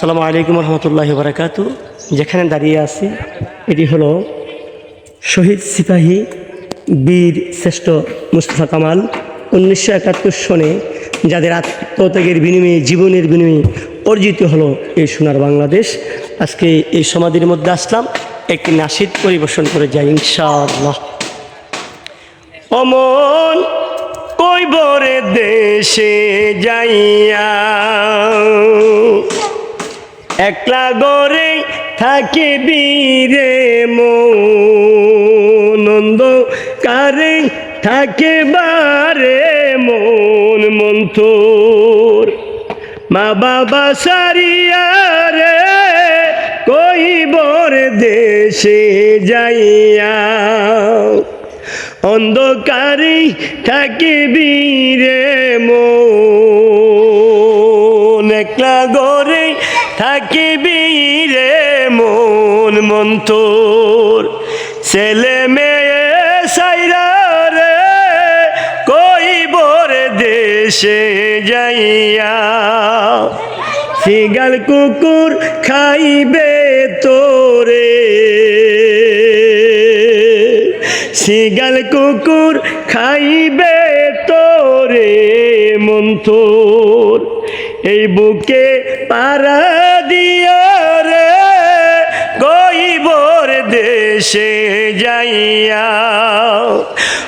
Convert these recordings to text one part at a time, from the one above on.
সালামু আলাইকুম রহমতুল্লাহ বারাকাত। যেখানে দাঁড়িয়ে আছি, এটি হলো শহীদ সিপাহী বীর শ্রেষ্ঠ মুস্তফা কামাল। উনিশশো একাত্তর সনে যাদের আত্মত্যাগের বিনিময়ে, জীবনের বিনিময়ে অর্জিত হলো এই সোনার বাংলাদেশ। আজকে এই সমাধির মধ্যে আসলাম, একটি নাসিদ পরিবেশন করে যাই ইনশাআল্লাহ। অমন কইবরে দেশে যাইয়া একলা গরে থাকে বীরে মনন্দ কারে থাকে বারে মন মন্তর মা বাবা সারিয়া রে কইবর দেশে যাইয়া। অন্ধকারে থাকে বীরে মন, একলা গরে থাকে বীরে মন মন্তর। ছেলে মেয়ে সাইরা রে কইবর দেশে যাইয়া। সিগাল কুকুর খাইবে তোরে। সিগাল কুকুর খাইবে তোরে মন্তর। এই বুকে পারা দিয়া রে গইবর দেশে যাইয়া।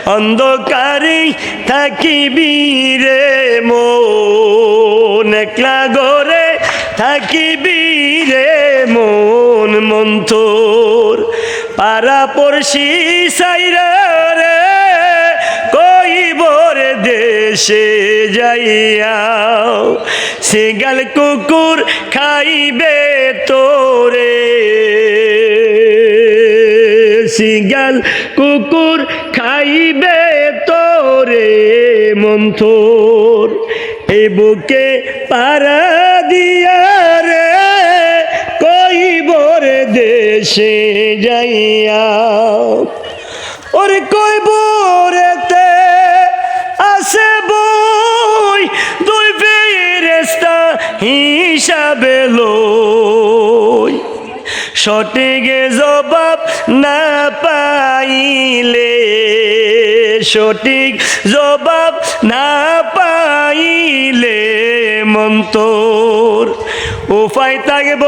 অন্ধকারে থাকিবি রে মন, একলা গরে থাকিবি রে মন মন্তর পারা পড়শি সাইরা রে কইবর দেশে যাইয়া, সিগাল কুকুর খাইবে তোরে। সিগাল কুকুর খাইবে তোরে মন্থর এই বুকে পারা দিয়া রে কইবর দেশে যাইয়া? ওরে কইবরেতে আসে বই, দুই ফেরেস্তা হিসাবে লই। সঠিক জবাব না পাইলে, সঠিক জবাব না পাইলে মন্তর উপায় থাকব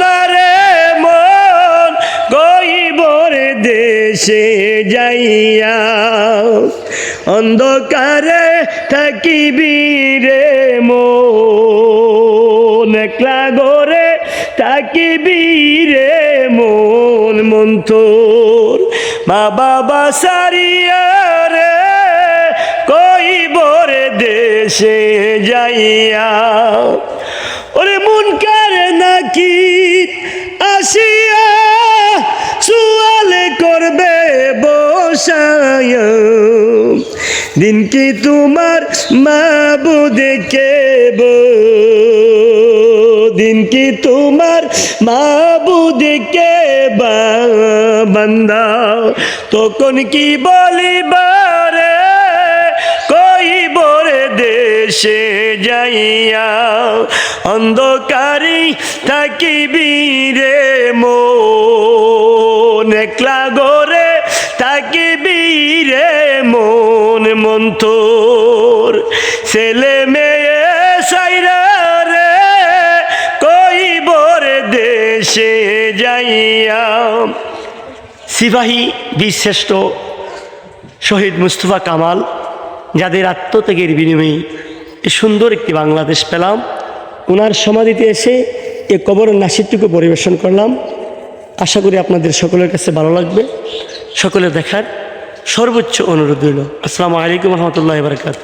না রে মন। গইবর দেশে যাইয়া অন্ধকারে থাকিবি রে মন, একলা গরে থাকিবি রে মন মন্তর মা বাবা সারিয়া রে কইবর দেশে যাইয়া। ওরে মন কারে নাকি আসিয়া সুয়ালে করবে বসায় দিন কি তোমার মা বুদকে দিন কি তোমার মা বুদকে বান্দা? তখন কি বলিবারে কইবরে দেশে যাইয়া? অন্ধকারী থাকিবি রে মন, একলা গরে ছেলে মেয়ে সাইরা রে কইবর দেশে যাইয়া। সিপাহী বীরশ্রেষ্ঠ শহীদ মুস্তফা কামাল, যাদের আত্মত্যাগের বিনিময়ে সুন্দর একটি বাংলাদেশ পেলাম ওনার সমাধিতে এসে এ কবর নাসিরটুকু পরিবেশন করলাম। আশা করি আপনাদের সকলের কাছে ভালো লাগবে। সকলে দেখার সর্বোচ্চ অনুরোধ রইল। আসসালামু আলাইকুম রহমতুল্লাহ বারকাত